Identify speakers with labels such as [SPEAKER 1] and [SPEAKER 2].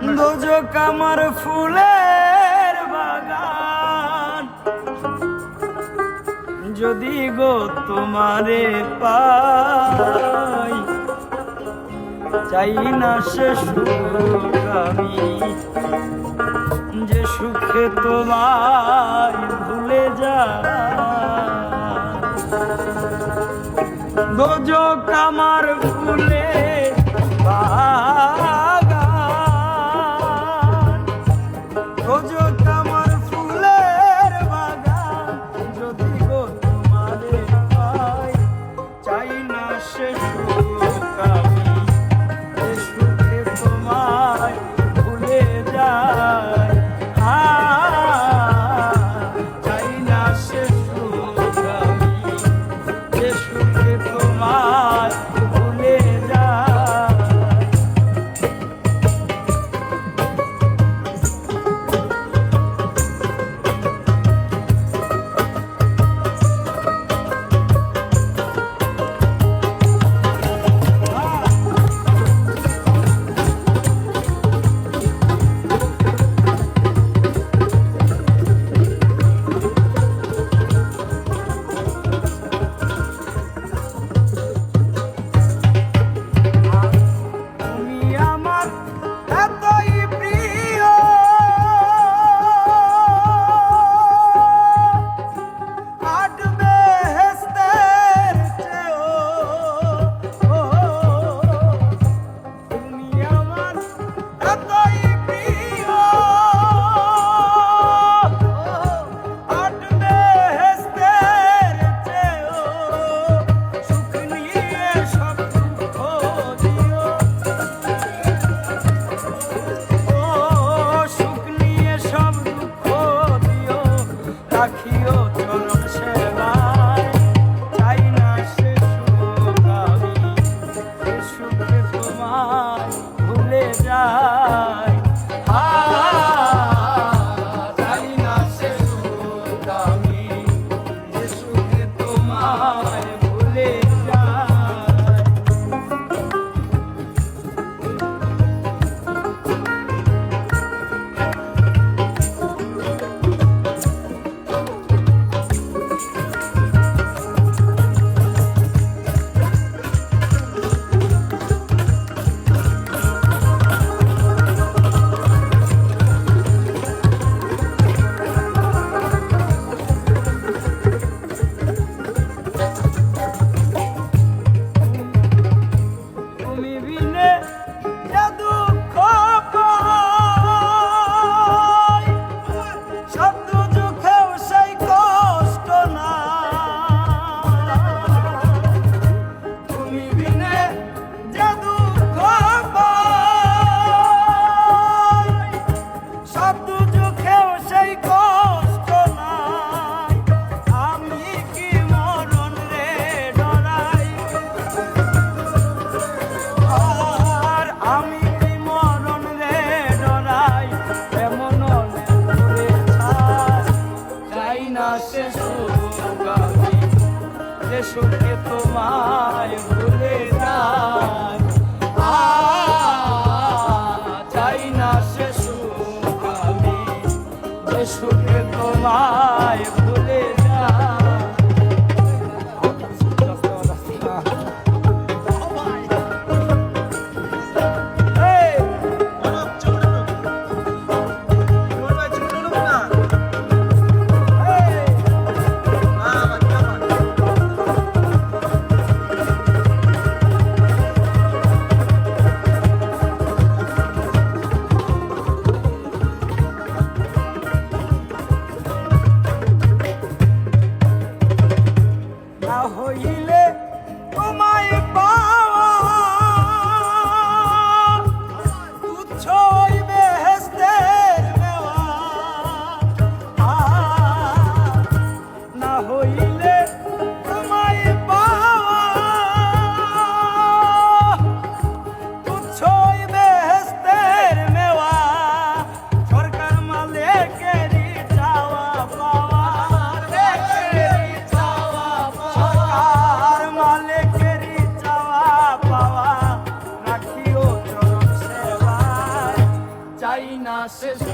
[SPEAKER 1] দোজক ফুলের বাগান। যদি গো তোমারে পাই, চাই না সে সুখামি যে সুখে তোমার ভুলে যা দোজক কামার ফুলের high. সুখে তোমায় না